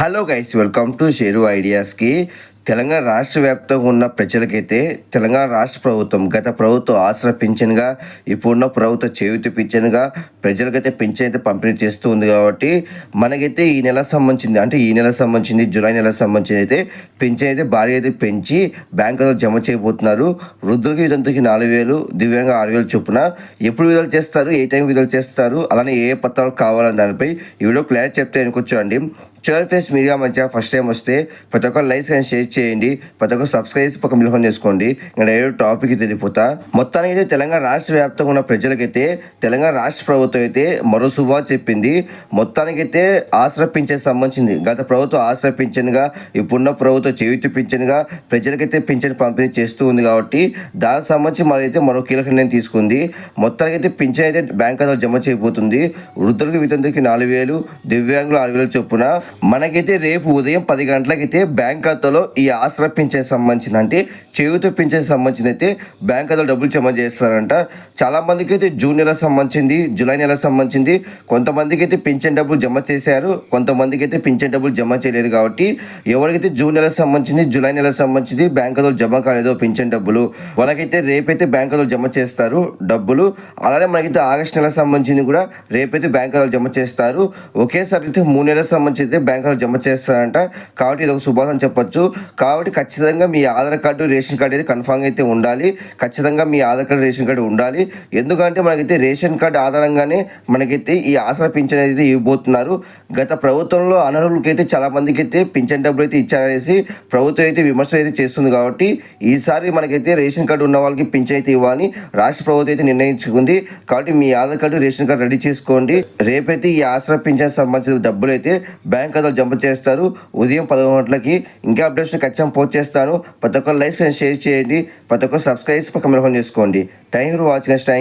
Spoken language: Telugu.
Hello guys welcome to Sheru ఐడియాస్కి Telangana రాష్ట్ర వ్యాప్తంగా ఉన్న ప్రజలకైతే తెలంగాణ రాష్ట్ర ప్రభుత్వం గత ప్రభుత్వం ఆసరా పింఛన్గా ఇప్పుడున్న ప్రభుత్వ చేయూతి పింఛన్గా ప్రజలకైతే పింఛన్ అయితే పంపిణీ చేస్తూ ఉంది కాబట్టి మనకైతే ఈ నెల సంబంధించింది అంటే ఈ నెల సంబంధించింది జూలై నెల సంబంధించింది అయితే పింఛన్ అయితే భారీ అయితే పెంచి బ్యాంకులో జమ చేయబోతున్నారు. వృద్ధులకి విధంతుకి నాలుగు వేలు దివ్యాంగ ఆరు వేలు చొప్పున ఎప్పుడు విడుదల చేస్తారు ఏ టైం విడుదల చేస్తారు అలానే ఏ పత్రాలు కావాలని దానిపై ఈ వీడియో క్లారిటీ చెప్తే అనుకోవచ్చండి చివరి ఫేస్ మీడియా మంచిగా ఫస్ట్ టైం వస్తే ప్రతి ఒక్కరు లైక్స్ కానీ షేర్ చేయండి. ప్రతి ఒక్కరు సబ్స్క్రైబ్ పక్క మిలహం చేసుకోండి. ఇంకా డైరెక్ట్ టాపిక్ తెలిపోతా మొత్తానికి అయితే తెలంగాణ రాష్ట్ర వ్యాప్తంగా ఉన్న ప్రజలకైతే తెలంగాణ రాష్ట్ర ప్రభుత్వం అయితే మరో శుభా చెప్పింది. మొత్తానికైతే ఆసరా పింఛన్ సంబంధించింది. గత ప్రభుత్వం ఆసరా పింఛన్గా ఇప్పుడున్న ప్రభుత్వం చేయుతి పింఛన్గా ప్రజలకైతే పింఛన్ పంపిణీ చేస్తూ ఉంది కాబట్టి దానికి సంబంధించి మరైతే మరో కీలక నిర్ణయం తీసుకుంది. మొత్తానికి అయితే పింఛన్ అయితే బ్యాంక్ ఖాతాలో జమ చేయబోతుంది. వృద్ధులకు వితంతుకి నాలుగు వేలు దివ్యాంగులు ఆరు వేలు చొప్పున మనకైతే రేపు ఉదయం పది గంటలకైతే బ్యాంక్ ఖాతాలో ఈ ఆసరా పింఛన్ సంబంధించిన అంటే చేయూత పింఛన్ సంబంధించిన అయితే బ్యాంక్ ఖాతాలో డబ్బులు జమ చేస్తారంట. చాలామందికి అయితే జూన్ నెల సంబంధించింది జూలై నెల సంబంధించింది. కొంతమందికి అయితే పింఛన్ డబ్బులు జమ చేశారు కొంతమందికి అయితే పింఛన్ డబ్బులు జమ చేయలేదు కాబట్టి ఎవరికైతే జూన్ నెల సంబంధించింది జూలై నెల సంబంధించింది బ్యాంక్ ఖాతాలో జమ కాలేదో పింఛన్ డబ్బులు వాళ్ళకైతే రేపైతే బ్యాంక్ ఖాతాలో జమ చేస్తారు డబ్బులు. అలానే మనకైతే ఆగస్ట్ నెల సంబంధించింది కూడా రేపైతే బ్యాంక్ ఖాతాలో జమ చేస్తారు. ఒకేసారి అయితే మూడు నెలల సంబంధించి అయితే బ్యాంకులో జమ చేస్తారంట. కాబట్టి ఇది ఒక శుభాసం చెప్పొచ్చు. కాబట్టి ఖచ్చితంగా మీ ఆధార్ కార్డు రేషన్ కార్డు అయితే కన్ఫామ్గా అయితే ఉండాలి. ఖచ్చితంగా మీ ఆధార్ కార్డు రేషన్ కార్డు ఉండాలి. ఎందుకంటే మనకైతే రేషన్ కార్డు ఆధారంగానే మనకైతే ఈ ఆసరా పింఛన్ అయితే ఇవ్వబోతున్నారు. గత ప్రభుత్వంలో అనర్హులకైతే చాలా మందికి అయితే పింఛన్ డబ్బులు అయితే ఇచ్చారనేసి ప్రభుత్వం అయితే విమర్శలు అయితే చేస్తుంది కాబట్టి ఈసారి మనకైతే రేషన్ కార్డు ఉన్న వాళ్ళకి పింఛన్ అయితే ఇవ్వాలని రాష్ట్ర ప్రభుత్వం అయితే నిర్ణయించుకుంది. కాబట్టి మీ Aadhaar card ration card ready చేసుకోండి. రేపైతే ఈ ఆసరా పింఛన్ సంబంధించిన డబ్బులు అయితే బ్యాంక్ ఖాతాలో జమ చేస్తారు. ఉదయం పదకొండు గంటలకి ఇంకా అప్డేట్స్ ఖచ్చితంగా పోస్ట్ చేస్తాను. ప్రతి ఒక్కరు లైక్స్ అండ్ షేర్ చేయండి. ప్రతి ఒక్కరు సబ్స్క్రైబ్ పక్కన చేసుకోండి. Thank you for watching. Thank